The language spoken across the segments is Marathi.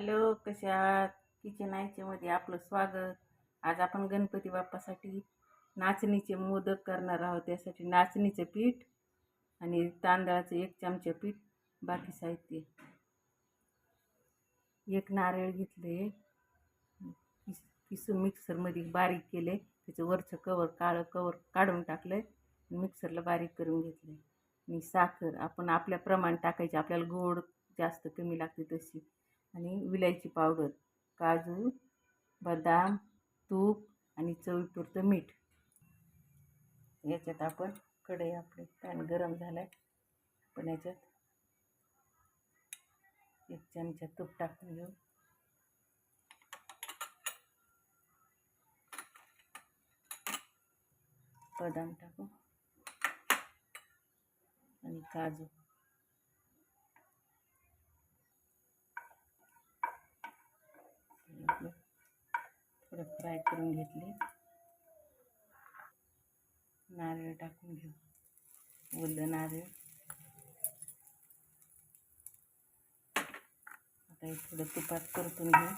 हॅलो कशा आहात? किचन आयच्यामध्ये आपलं स्वागत. आज आपण गणपती बाप्पासाठी नाचणीचे मोदक करणार आहोत. त्यासाठी नाचणीचं पीठ आणि तांदळाचं एक चमचा पीठ बाकी साहित्य. एक नारळ घेतले. किस किसून मिक्सरमध्ये बारीक केले. त्याचं वरचं कवर काळं कवर काढून टाकलं मिक्सरला बारीक करून घेतलं आणि साखर आपण आपल्या प्रमाण टाकायची. आपल्याला गोड जास्त कमी लागते तशी. आणि विलायची पावडर काजू बदाम तूप आणि चवीपुरतं मीठ. याच्यात आपण कढई आपली पॅन गरम झाला आहे आपण याच्यात एक चमचा तूप टाकून घेऊ. बदाम टाकू. आणि काजू. आपलं थोडं फ्राय करून घेतले. नारळ टाकून घेऊ. ओलं नारळ. आता हे थोडं तुपात परतून घेऊ.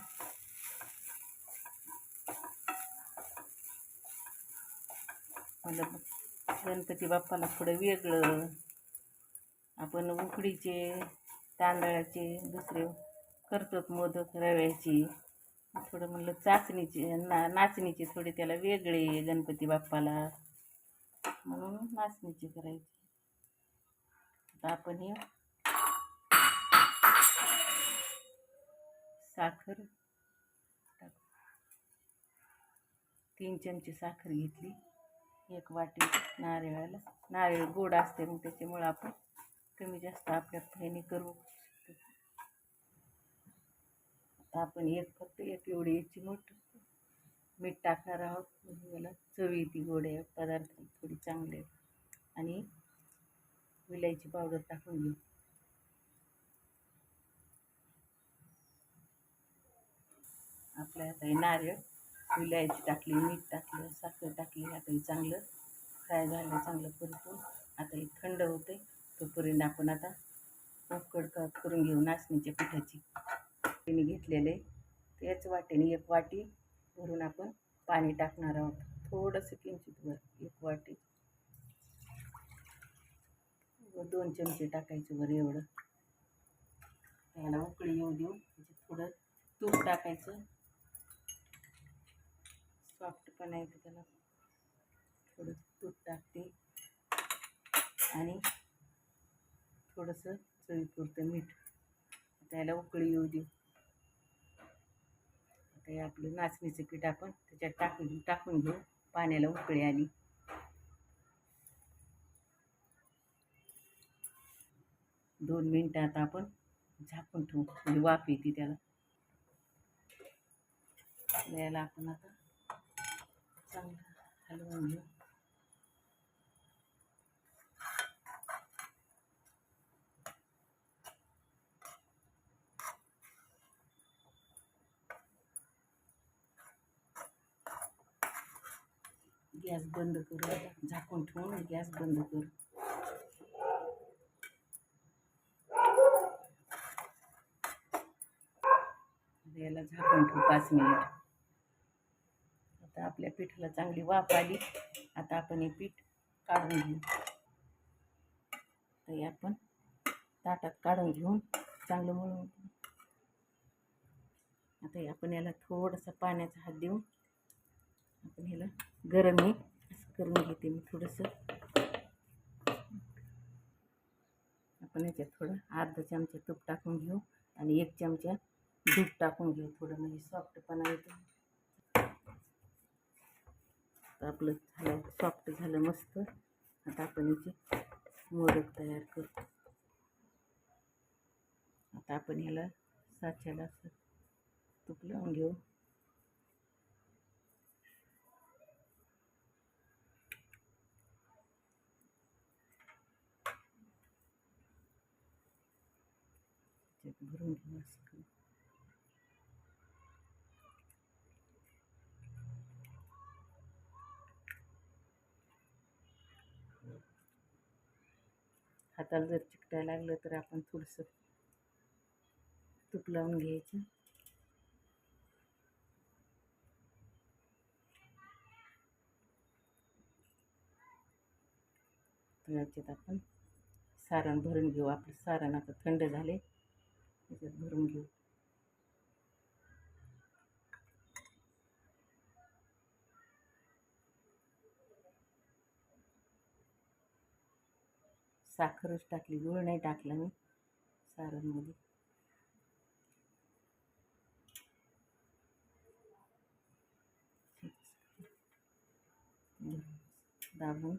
मला गणपती बाप्पाला थोडं वेगळं. आपण उकडीचे तांदळाचे दुसरे करतो मोदक रव्याची. थोडं म्हणलं चाचणीची ना नाचणीचे थोडे त्याला वेगळे गणपती बाप्पाला. म्हणून नाचणीची करायची. आता आपण हे साखर तीन चमचे साखर घेतली. एक वाटी नारळाला नारळ गोड असते मग त्याच्यामुळं आपण कमी जास्त आपल्या ह्याने करू. आता आपण एक फक्त एक एवढी चिमूट मीठ टाकणार आहोत. म्हणजे याला चव येते गोड्या पदार्थ थोडी चांगले आणि विलायची पावडर टाकून घेऊ. आपल्या आता हे नारळ विलायची टाकली मीठ टाकलं साखर टाकली आता हे चांगलं फ्राय झालं चांगलं परतून आता हे थंड होते तोपर्यंत आपण आता उकड करून घेऊ नाचणीच्या पिठाची. तिने घेतलेले. त्याच वाटीने एक वाटी भरून आपण पाणी टाकणार आहोत. थोडंसं किंचित वर एक वाटी. व दोन चमचे टाकायचे वर एवढं. त्याला उकळी येऊ देऊ. म्हणजे थोडं तूप टाकायचं. सॉफ्ट पण आहे त्याला. थोडं तूप टाकते. आणि थोडंसं चवीपुरतं मीठ. त्याला उकळी येऊ देऊ. आता हे आपलं नाचणीचं पीठ आपण त्याच्यात टाकून टाकून घेऊ. पाण्याला उकळी आली. दोन मिनटात आपण झाकून ठेवू. म्हणजे वाफ येते त्याला. याला आपण आता चांगलं हलवून घेऊ. गॅस बंद करू आता. झाकून ठेवून गॅस बंद करू. आता याला झाकून ठेवू पाच मिनिट. आता आपल्या पिठाला चांगली वाफ आली. आता आपण हे पीठ काढून घेऊ. तर हे आपण ताटात काढून घेऊन चांगलं मळून आता आपण याला थोडंसं पाण्याचा हात देऊन आपण ह्याला गरम आहे. असं करून घेते मी थोडंसं. आपण याच्यात थोडं अर्धा चमचा तूप टाकून घेऊ आणि एक चमचा दूध टाकून घेऊ. थोडं म्हणजे सॉफ्टपणा येतो. आपलं झालं सॉफ्ट झालं मस्त. आता आपण याचे मोदक तयार करू आता आपण ह्याला साच्याला असं तूप लावून घेऊ. व्यवस्थित भरून घेऊ हाताला जर चिकटायला लागलं तर आपण थोडंसं तूप लावून घ्यायचं. तर आपण सारण भरून घेऊ. आपलं सारण आता थंड झाले त्याच्यात भरून घेऊ. साखरच टाकली गुळ नाही टाकला मी सारणमध्ये दाबून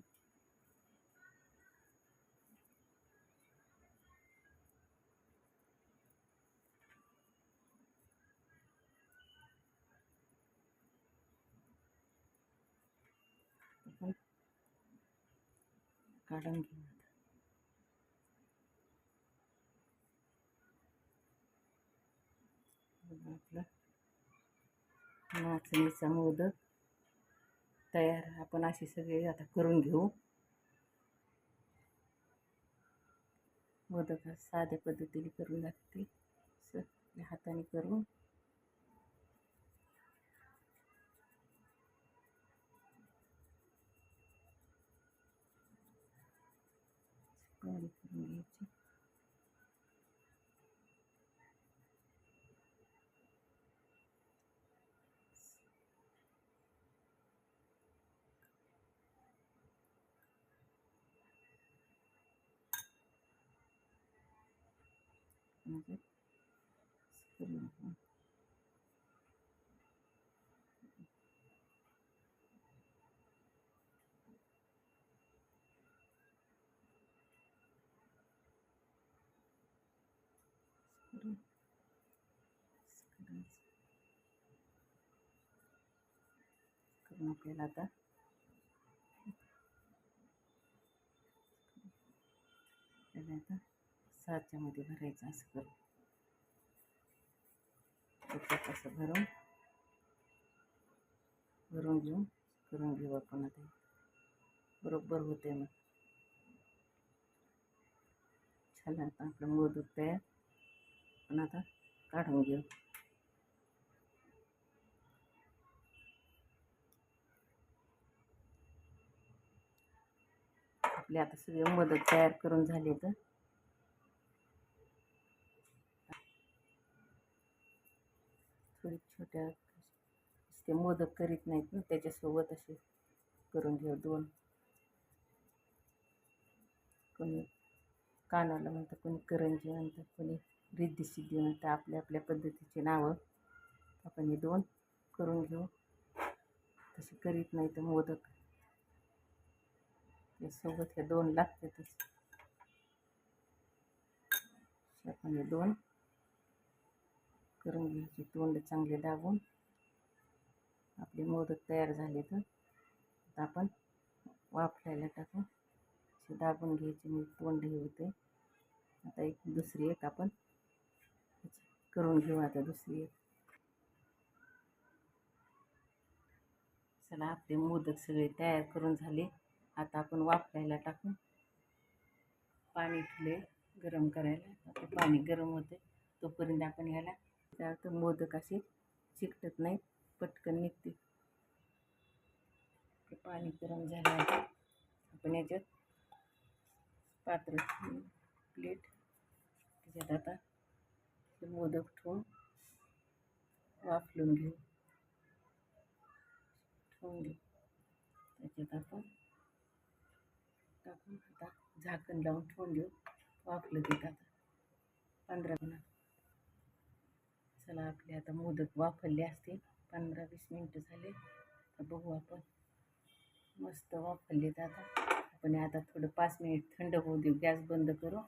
काढून घेऊ आपलं आपला. नाचणीचा मोदक तयार आपण अशी सगळी आता करून घेऊ. मोदक हा साध्या पद्धतीने करून लागते हाताने करून. घ्यायची म्हणजे करून घेऊ. करून करायचं. करून आपल्याला आता त्याला आता साच्यामध्ये भरायचं असं करू. त्याच्यात असं भरून भरून घेऊन करून घेऊ आपण आता. बरोबर होते मग. छान आता आपलं मोदक तयार पण आता काढून घेऊ. आपले आता सगळे मोदक तयार करून झाले तर. थोडी छोट्या ते मोदक करीत नाहीत ना त्याच्यासोबत असे करून घेऊ दोन. कोणी कानाला म्हणतात कोणी करंजी म्हणतात कोणी रिद्धी सिद्धी म्हणतात आपल्या आपल्या पद्धतीचे नावं आपण हे दोन करून घेऊ. तसे करीत नाही तर मोदक सोबत हे दोन लागतातच आपण हे दोन करून घ्यायचे. तोंड चांगले दाबून. आपले मोदक तयार झाले तर. आता आपण वाफलायला टाकून असे दाबून घ्यायचे. मी तोंड हे होते. आता एक दुसरी एक आपण करून घेऊ आता दुसरी एक. चला आपले मोदक सगळे तयार करून झाले. आता आपण वापरायला टाकून पाणी ठेवले गरम करायला. आता पाणी गरम होते तोपर्यंत आपण ह्याला त्यात मोदक असे चिकटत नाही पटकन निघते. पाणी गरम झालं आहे. आपण याच्यात पात्र प्लेट त्याच्यात आता मोदक ठेवून वाफलून घेऊ. ठेवून घेऊ. त्याच्यात आपण टाकून आता झाकण लावून ठेवून देऊ. वाफलं देत आता. पंधरा मिनिट. चला आपले आता मोदक वाफरले असते पंधरा वीस मिनटं झाले. तर बघू आपण. मस्त वाफरलेत आता. आपण आता थोडं पाच मिनिट थंड होऊ देऊ. गॅस बंद करू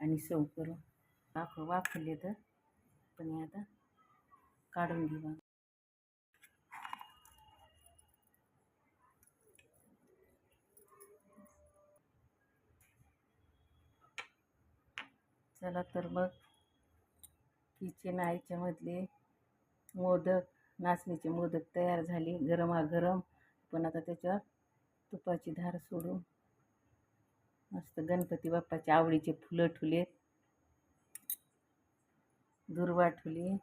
आणि सर्व करू. वाफ वाफरले तर. आपण हे आता काढून घेऊ चला तर मग. किचन आईच्यामधले मोदक नाचणीचे मोदक तयार झाले गरमागरम. पण आता त्याच्यावर तुपाची धार सोडून मस्त गणपती बाप्पाच्या आवडीचे फुलं ठुले दुर्वा ठुली.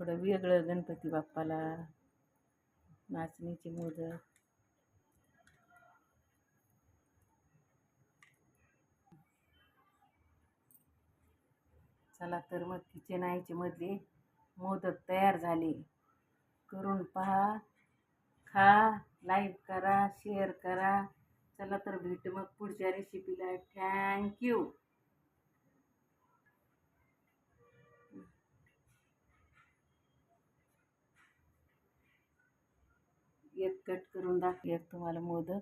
थोडं वेगळं गणपती बाप्पाला नाचणीचे मोदक. चला तर मग किचन आईचे मधले मोदक तयार झाले. करून पहा. खा लाईक करा शेअर करा. चला तर भेट मग पुढच्या रेसिपीला थँक्यू कट करून दाखवे. तुम्हाला मोदक.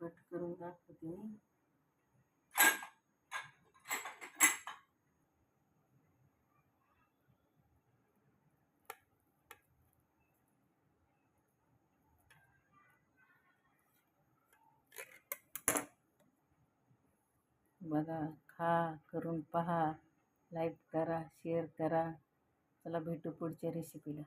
कट करून दाखवते मी बघा खा करून पहा. लाईक करा शेअर करा. चला भेटू पुढच्या रेसिपीला